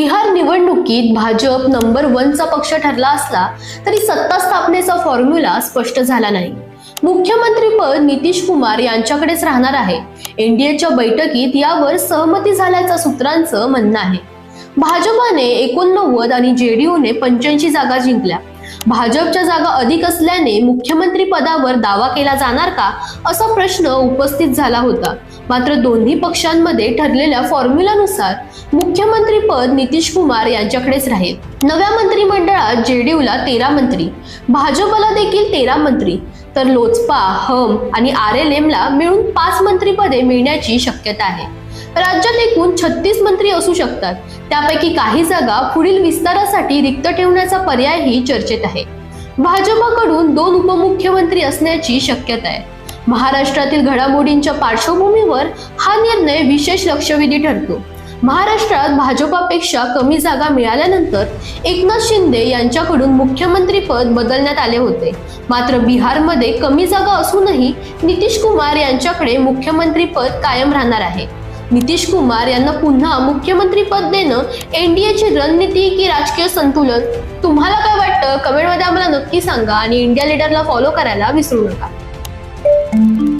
बिहार निवडणुकीत भाजप नंबर वनचा पक्ष ठरला असला तरी सत्ता स्थापनेचा फॉर्म्युला स्पष्ट झाला नाही. मुख्यमंत्रीपद नितीश कुमार यांच्याकडेच राहणार आहे. एनडीएच्या बैठकीत यावर सहमती झाल्याचं सूत्रांचं म्हणणं आहे. भाजपाने एकोणनव्वद आणि जेडीयूने पंच्याऐंशी जागा जिंकल्या. भाजपच्या जागा अधिक असल्याने मुख्यमंत्री पदावर दावा केला जाणार का असा प्रश्न उपस्थित झाला होता. मात्र दोन्ही पक्षांमध्ये ठरलेल्या फॉर्म्युलानुसार मुख्यमंत्री पद नितीश कुमार यांच्याकडेच राहील. नव्या मंत्रिमंडळात जेडीयूला तेरा मंत्री भाजपला देखील तेरा मंत्री तर लोचपा हम आणि आर एल एमला मिळून पाच मंत्रीपदे मिळण्याची शक्यता आहे. राज्यात एकूण छत्तीस मंत्री असू शकतात. त्यापैकी काही जागा पुढील विस्तारासाठी रिक्त ठेवण्याचा पर्यायही चर्चेत आहे. भाजपाकडून दोन उपमुख्यमंत्री असण्याची शक्यता आहे. महाराष्ट्रातील घडामोडींच्या पार्श्वभूमीवर हा निर्णय विशेष लक्षवेधी ठरतो. महाराष्ट्रात भाजपापेक्षा कमी जागा मिळाल्यानंतर एकनाथ शिंदे यांच्याकडून मुख्यमंत्री पद बदलण्यात आले होते. मात्र बिहारमध्ये कमी जागा असूनही नितीश कुमार यांच्याकडे मुख्यमंत्री पद कायम राहणार आहे. नितीश कुमार यांना पुन्हा मुख्यमंत्री पद देणं एनडीएची रणनीती की राजकीय संतुलन? तुम्हाला काय वाटतं? कमेंटमध्ये आम्हाला नक्की सांगा आणि इंडिया लीडरला फॉलो करायला विसरू नका. Thank you.